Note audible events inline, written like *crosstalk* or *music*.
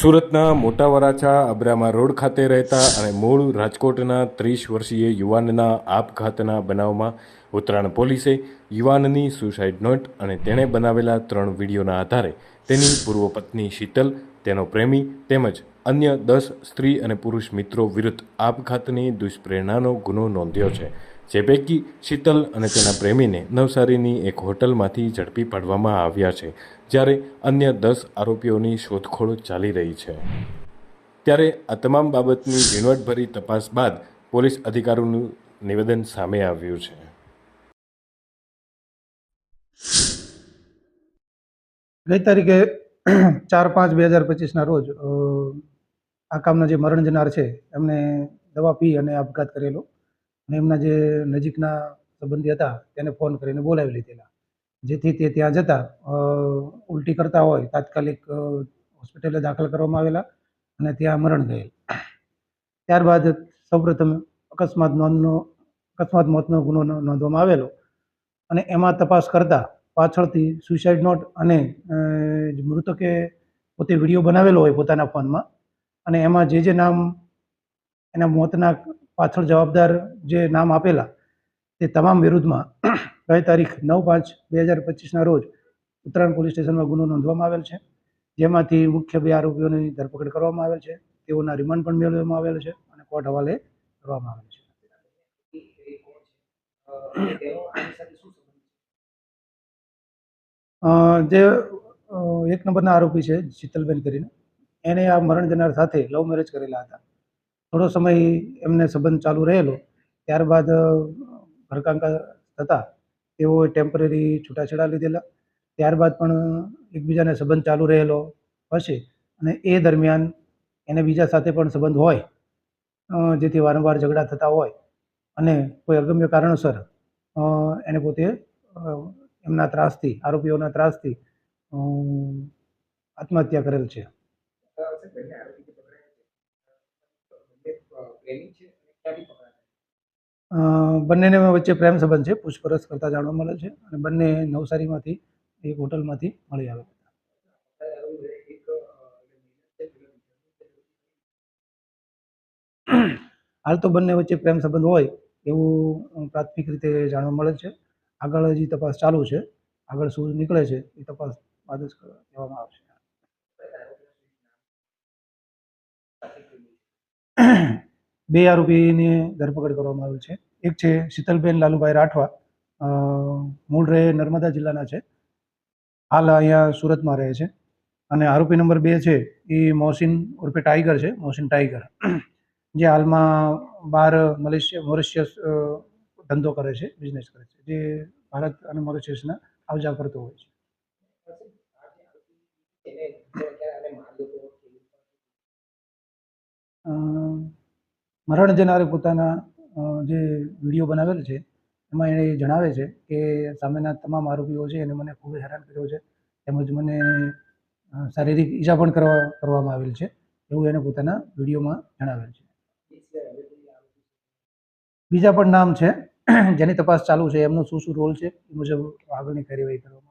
સુરતના મોટા વરાછા અબ્રામા રોડ ખાતે રહેતા અને મૂળ રાજકોટના ત્રીસ વર્ષીય યુવાનના આપઘાતના બનાવમાં ઉત્તરાયણ પોલીસે યુવાનની સુસાઇડ નોટ અને તેણે બનાવેલા ત્રણ વિડીયોના આધારે તેની પૂર્વ પત્ની શીતલ, તેનો પ્રેમી તેમજ અન્ય દસ સ્ત્રી અને પુરુષ મિત્રો વિરુદ્ધ આપઘાતની દુષ્પ્રેરણાનો ગુનો નોંધ્યો છે. જે પૈકી શીતલ અને તેના પ્રેમીને નવસારીની એક હોટલમાંથી ઝડપી પાડવામાં આવ્યા છે, જ્યારે અન્ય દસ આરોપીઓની શોધખોળ ચાલી રહી છે. ત્યારે આ તમામ બાબતની ઝીણવટભરી તપાસ બાદ પોલીસ અધિકારીઓનું નિવેદન સામે આવ્યું છે. ગઈ તારીખે ચાર પાંચ બે હજાર પચીસના રોજ આ કામના જે મરણ જનાર છે, એમને દવા પી અને આપઘાત કરેલો. અને એમના જે નજીકના સંબંધી હતા, તેને ફોન કરીને બોલાવી લીધેલા. જેથી તે ત્યાં જતા ઉલટી કરતા હોય, તાત્કાલિક હોસ્પિટલે દાખલ કરવામાં આવેલા અને ત્યાં મરણ ગયેલ. ત્યારબાદ સૌપ્રથમ અકસ્માત નોંધનો, અકસ્માત મોતનો ગુનો નોંધવામાં આવેલો અને એમાં તપાસ કરતા પાછળથી સુસાઇડ નોટ અને મૃતકે પોતે વીડિયો બનાવેલો હોય પોતાના ફોનમાં અને એમાં જે જે નામ એના મોતના પાછળ જવાબદાર જે નામ આપેલા, તે તમામ વિરુદ્ધમાં *clears throat* ગઈ તારીખ નવ પાંચ બે હજાર પચીસના રોજ ઉત્તરાયણ પોલીસ સ્ટેશનમાં ગુનો નોંધવામાં આવેલ છે. જેમાંથી મુખ્ય બે આરોપીઓની ધરપકડ કરવામાં આવેલ છે. તેઓના રિમાન્ડ પણ મેળવવામાં આવેલ છે અને કોર્ટ હવાલે કરવામાં આવેલ છે. જે એક નંબરના આરોપી છે શીતલબેન કરીને. એને આ મરણ જનાર સાથે લવ મેરેજ કરેલા હતા. થોડો સમય એમને સંબંધ ચાલુ રહેલો, ત્યારબાદ ઘરકાંકા થતા તેઓએ ટેમ્પરરી છૂટાછેડા લીધેલા. ત્યારબાદ પણ એકબીજાને સંબંધ ચાલુ રહેલો હશે અને એ દરમિયાન એને બીજા સાથે પણ સંબંધ હોય જેથી વારંવાર ઝઘડા થતા હોય અને કોઈ અગમ્ય કારણોસર એને પોતે એમના ત્રાસથી, આરોપીઓના ત્રાસથી આત્મહત્યા કરેલ છે. બંનેને વચ્ચે પ્રેમ સંબંધ છે, પૂછપરછ કરતા જાણવા મળે છે અને બંને નવસારીમાંથી, એક હોટલમાંથી મળી આવે હાલ તો બંને વચ્ચે પ્રેમ સંબંધ હોય એવું પ્રાથમિક રીતે જાણવા મળે છે. આગળ હજી તપાસ ચાલુ છે. આગળ શું નીકળે છે એ તપાસ બાદ જ કહેવામાં આવશે. બે આરોપીની ધરપકડ કરવામાં આવેલ છે. એક છે શીતલબેન લાલુભાઈ રાઠવા મૂળ રહે નર્મદા જિલ્લાના છે. હાલ અહીંયા સુરતમાં રહે છે. અને આરોપી નંબર બે છે, એ મોહસિન ઉર્ફે ટાઈગર છે, મોહસિન ટાઈગર. જે હાલમાં બહાર મલેશિયા, મોરિશિયસ ધંધો કરે છે બિઝનેસ કરે છે. જે ભારત અને મોરિશિયસના આવજા કરતો હોય છે. મરણ જનારે પોતાના જે વીડિયો બનાવેલ છે, એમાં એણે જણાવે છે કે સામેના તમામ આરોપીઓ છે, એને મને ખૂબ હેરાન કર્યો છે, તેમજ મને શારીરિક ઈજા પણ કરવા, કરવામાં આવેલ છે, એવું એને પોતાના વિડીયોમાં જણાવેલ છે. બીજા પણ નામ છે, જેની તપાસ ચાલુ છે, એમનો શું શું રોલ છે, એ મુજબ આગળની કાર્યવાહી કરવામાં